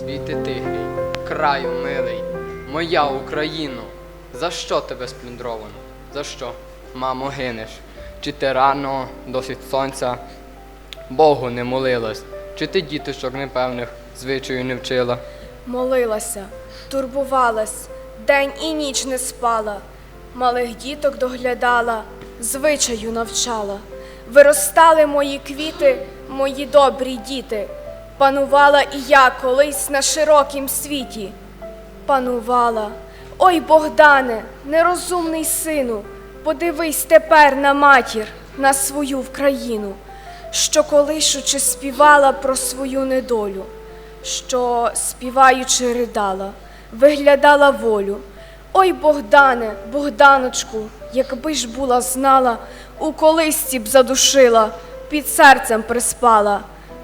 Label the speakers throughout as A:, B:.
A: Світи тихий, краю милий, моя Україно, за що тебе сплюндровано? За що, мамо, гинеш? Чи ти рано, досить сонця, Богу не молилась? Чи ти діточок непевних звичаю не вчила?
B: Молилася, турбувалась, день і ніч не спала, малих діток доглядала, звичаю навчала. Виростали мої квіти, мої добрі діти. Панувала і я колись на широкім світі. Панувала. Ой, Богдане, нерозумний сину, подивись тепер на матір, на свою Вкраїну, що колишучи співала про свою недолю, що співаючи ридала, виглядала волю. Ой, Богдане, Богданочку, якби ж була знала, у колисці б задушила, під серцем приспала.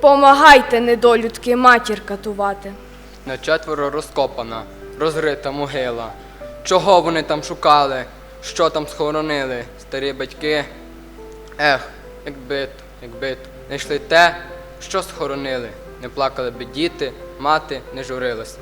B: Помагайте, недолюдки, матір катувати.
A: На четверо розкопана, розрита могила. Чого вони там шукали? Що там схоронили? Старі батьки? Ех, якби то, якби то. знайшли те, що схоронили. Не плакали би діти, мати не журилась.